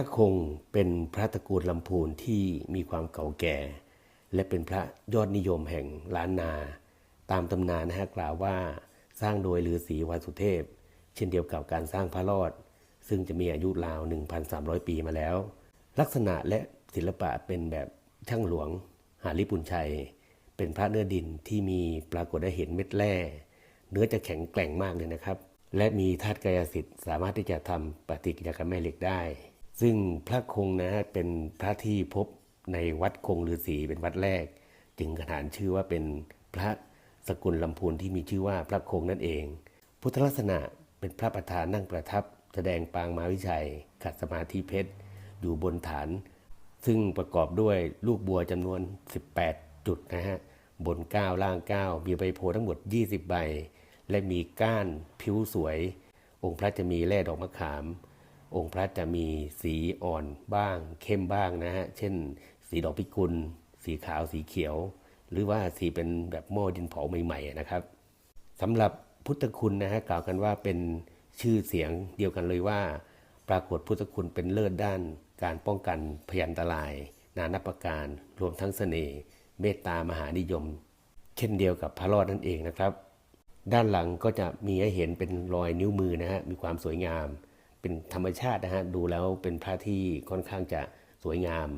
ระคงเป็นพระตระกูลลำพูนที่มีความเก่าแก่ และเป็นพระยอดนิยมแห่งล้านนา ตามตำนานนะฮะกล่าวว่าสร้างโดยฤาษีวาสุเทพ เช่นเดียวกับการสร้างพระรอด ซึ่งจะมีอายุราว 1,300 ปีมาแล้ว ลักษณะและศิลปะเป็นแบบช่างหลวง หาลิปุนชัย เป็นพระเนื้อดินที่มีปรากฏได้เห็นเม็ดแร่ เนื้อจะแข็งแกร่งมากเลยนะครับ และมีธาตุกายสิทธิ์สามารถที่จะทำปฏิกิริยากับแม่เหล็กได้ ซึ่งพระคงนะเป็นพระที่พบในวัดคงฤาษีเป็นวัดแรก จึงขนานชื่อว่าเป็นพระสกุลลำพูนที่มีชื่อว่าพระคงนั่นเอง พุทธลักษณะเป็นพระประธานนั่งประทับ แสดงปางมาวิชัยขัดสมาธิเพชร อยู่บนฐาน ซึ่งประกอบด้วยลูกบัวจำนวน 18 จุดนะฮะ บน 9 ล่าง 9 มีใบโพทั้งหมด 20 ใบ และมีก้านผิวสวย องค์พระจะมีแร่ดอกมะขาม องค์พระจะมีสีอ่อนบ้าง เข้มบ้างนะฮะ เช่น สีดอกพิกุล สีขาว สีเขียว หรือว่าสีเป็นแบบหม้อดินเผาใหม่ ๆ นะครับสำหรับพุทธคุณนะฮะกล่าวกันว่าเป็นชื่อเสียงเดียวกันเลยว่า ปรากฏพุทธคุณเป็นเลิศด้าน การป้องกันพยันตราย นานับประการ รวมทั้งเสน่ห์เมตตามหานิยม เช่นเดียวกับพระรอดนั่นเองนะครับ ด้านหลังก็จะมีให้เห็นเป็นรอยนิ้วมือนะฮะมีความสวยงาม เป็นธรรมชาตินะฮะดูแล้วเป็นพระที่ค่อนข้างจะสวยงาม